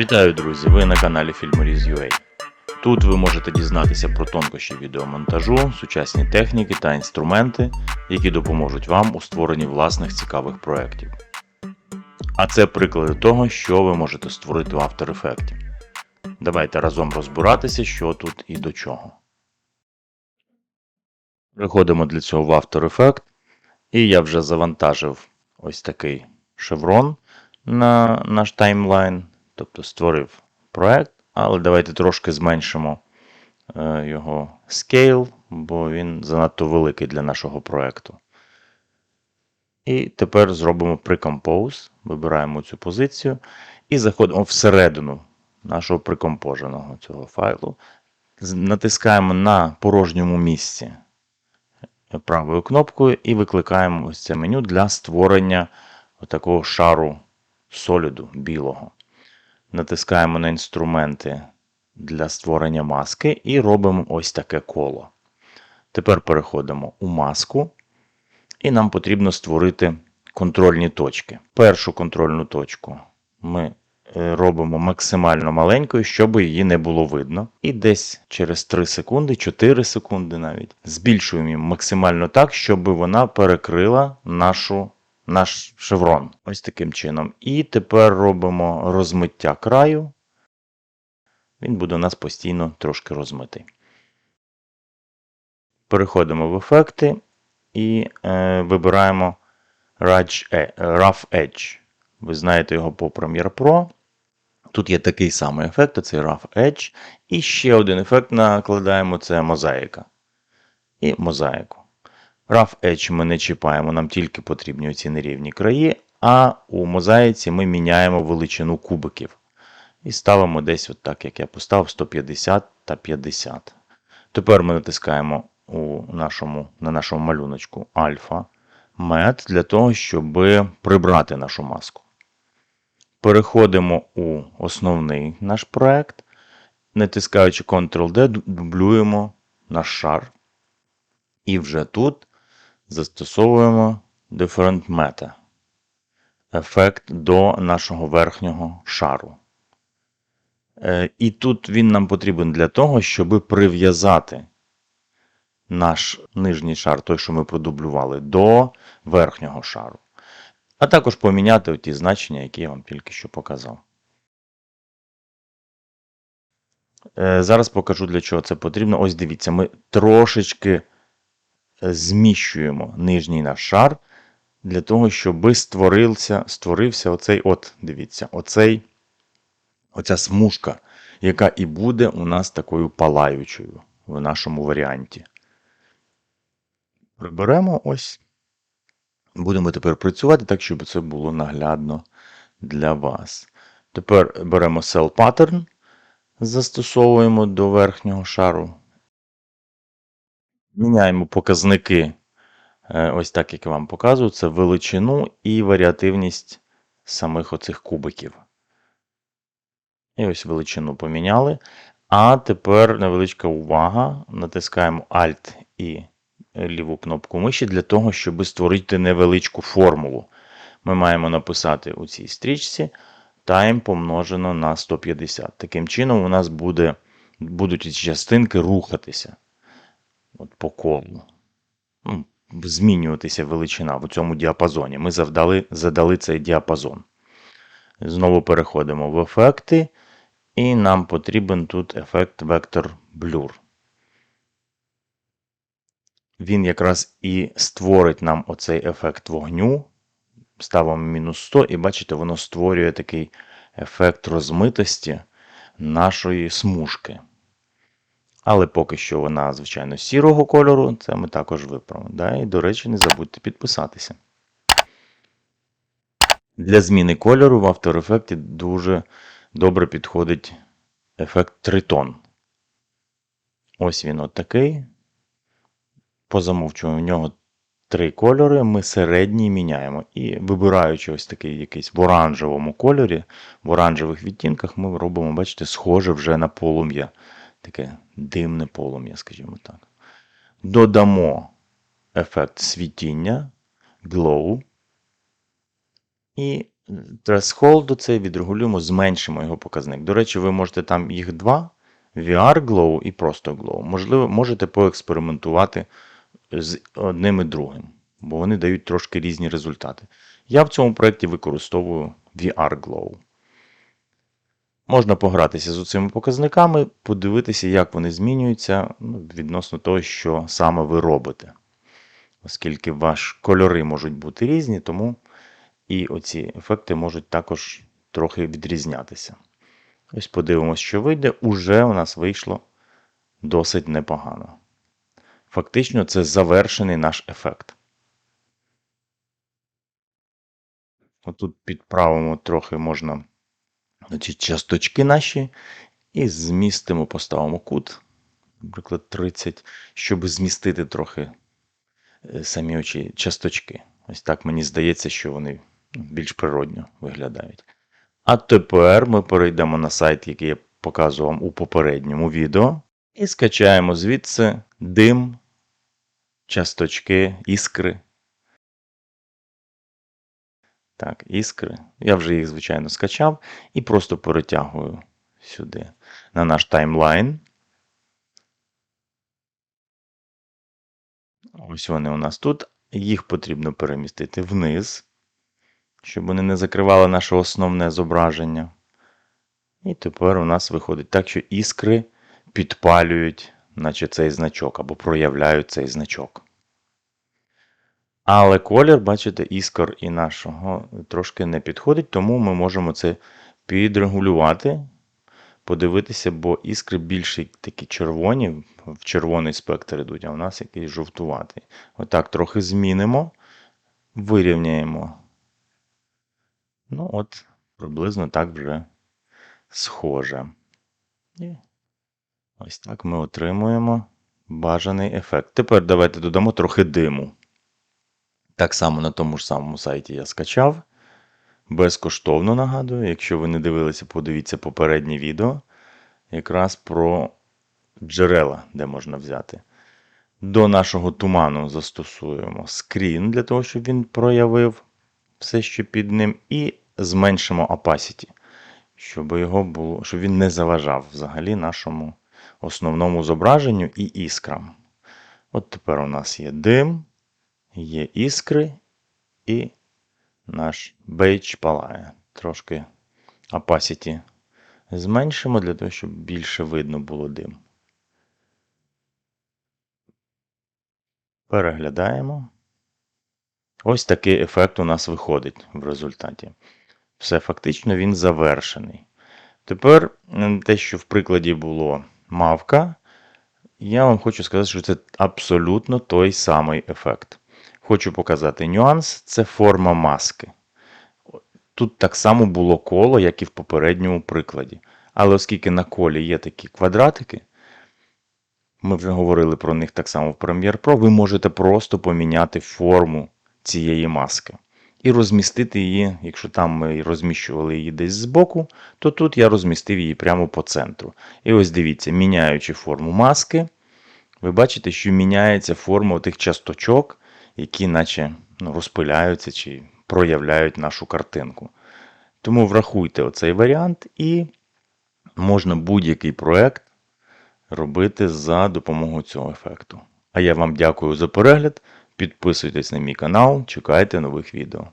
Вітаю, друзі! Ви на каналі Фільморіз.ua. Тут ви можете дізнатися про тонкощі відеомонтажу, сучасні техніки та інструменти, які допоможуть вам у створенні власних цікавих проєктів. А це приклади того, що ви можете створити в After Effects. Давайте разом розбиратися, що тут і до чого. Переходимо для цього в After Effects. І я вже завантажив ось такий шеврон на наш таймлайн. Тобто створив проект, але давайте трошки зменшимо е, його scale, бо він занадто великий для нашого проекту. І тепер зробимо Precompose, вибираємо цю позицію і заходимо всередину нашого прикомпоженого цього файлу. Натискаємо на порожньому місці правою кнопкою і викликаємо ось це меню для створення такого шару соліду білого. Натискаємо на інструменти для створення маски і робимо ось таке коло. Тепер переходимо у маску, і нам потрібно створити контрольні точки. Першу контрольну точку ми е, робимо максимально маленькою, щоб її не було видно. І десь через 3 секунди, 4 секунди навіть, збільшуємо її максимально так, щоб вона перекрила нашу наш шеврон. Ось таким чином. І тепер робимо розмиття краю. Він буде у нас постійно трошки розмитий. Переходимо в ефекти і е, вибираємо E- Rough Edge. Ви знаєте його по Premiere Pro. Тут є такий самий ефект, це Rough Edge. І ще один ефект накладаємо це мозаїка. І мозаїку. Rough Edge ми не чіпаємо, нам тільки потрібні оці нерівні краї, а у мозаїці ми міняємо величину кубиків. І ставимо десь от так, як я поставив, 150 та 50. Тепер ми натискаємо у нашому, на нашому малюночку Alpha Med для того, щоб прибрати нашу маску. Переходимо у основний наш проект. Натискаючи Ctrl-D, дублюємо наш шар. І вже тут застосовуємо Different Meta. Ефект до нашого верхнього шару. Е, І тут він нам потрібен для того, щоб прив'язати наш нижній шар, той, що ми продублювали, до верхнього шару. А також поміняти ті значення, які я вам тільки що показав. Е, Зараз покажу, для чого це потрібно. Ось дивіться, ми трошечки зміщуємо нижній наш шар для того, щоб створився, створився оцей, от, дивіться, оцей, оця смужка, яка і буде у нас такою палаючою в нашому варіанті. Приберемо ось. Будемо тепер працювати так, щоб це було наглядно для вас. Тепер беремо Cell Pattern, застосовуємо до верхнього шару. Міняємо показники, е, ось так, як я вам показую, це величину і варіативність самих оцих кубиків. І ось величину поміняли. А тепер невеличка увага. Натискаємо Alt і ліву кнопку миші для того, щоб створити невеличку формулу. Ми маємо написати у цій стрічці time помножено на 150. Таким чином, у нас буде, будуть частинки рухатися от по колу. Ну, змінюватися величина в цьому діапазоні. Ми завдали, задали цей діапазон. Знову переходимо в ефекти, і нам потрібен тут ефект Vector Blur. Він якраз і створить нам оцей ефект вогню. Ставимо мінус 100, і бачите, воно створює такий ефект розмитості нашої смужки. Але поки що вона, звичайно, сірого кольору, це ми також виправимо. Да? І, до речі, не забудьте підписатися. Для зміни кольору в After Effects дуже добре підходить ефект тритон. Ось він от такий. По в нього три кольори. Ми середній міняємо. І вибираючи ось такий якийсь в оранжевому кольорі, в оранжевих відтінках, ми робимо, бачите, схоже вже на полум'я. Таке димне полум'я, скажімо так. Додамо ефект світіння, glow. І threshold цей відрегулюємо, зменшимо його показник. До речі, ви можете там їх два: VR Glow і просто Glow. Можливо, можете поекспериментувати з одним і другим, бо вони дають трошки різні результати. Я в цьому проєкті використовую VR Glow. Можна погратися з цими показниками, подивитися, як вони змінюються ну, відносно того, що саме ви робите. Оскільки ваші кольори можуть бути різні, тому і оці ефекти можуть також трохи відрізнятися. Ось подивимось, що вийде. Уже у нас вийшло досить непогано. Фактично, це завершений наш ефект. Отут підправимо трохи можна значить, часточки наші і змістимо, поставимо кут, наприклад, 30, щоб змістити трохи е, самі очі часточки. Ось так мені здається, що вони більш природньо виглядають. А тепер ми перейдемо на сайт, який я показував у попередньому відео, і скачаємо звідси дим, часточки, іскри. Так, іскри. Я вже їх, звичайно, скачав і просто перетягую сюди на наш таймлайн. Ось вони у нас тут. Їх потрібно перемістити вниз, щоб вони не закривали наше основне зображення. І тепер у нас виходить так, що іскри підпалюють, наче цей значок, або проявляють цей значок. Але колір, бачите, іскор і нашого трошки не підходить, тому ми можемо це підрегулювати, подивитися, бо іскри більше такі червоні, в червоний спектр йдуть, а у нас якийсь жовтуватий. Отак трохи змінимо, вирівняємо. Ну, от, приблизно так вже схоже. Ось так ми отримуємо бажаний ефект. Тепер давайте додамо трохи диму. Так само на тому ж самому сайті я скачав. Безкоштовно нагадую, якщо ви не дивилися, подивіться попереднє відео якраз про джерела, де можна взяти. До нашого туману застосуємо скрін для того, щоб він проявив все, що під ним, і зменшимо opacity, щоб його було, щоб він не заважав взагалі нашому основному зображенню і іскрам. От тепер у нас є дим. Є іскри і наш бейдж палає. Трошки opacity зменшимо для того, щоб більше видно було дим. Переглядаємо. Ось такий ефект у нас виходить в результаті. Все, фактично він завершений. Тепер те, що в прикладі було мавка, я вам хочу сказати, що це абсолютно той самий ефект. Хочу показати нюанс це форма маски. Тут так само було коло, як і в попередньому прикладі. Але оскільки на колі є такі квадратики, ми вже говорили про них так само в Premiere Pro, ви можете просто поміняти форму цієї маски. І розмістити її, якщо там ми розміщували її десь збоку, то тут я розмістив її прямо по центру. І ось дивіться, міняючи форму маски, ви бачите, що міняється форма тих часточок які наче ну, розпиляються чи проявляють нашу картинку. Тому врахуйте оцей варіант, і можна будь-який проект робити за допомогою цього ефекту. А я вам дякую за перегляд. Підписуйтесь на мій канал, чекайте нових відео.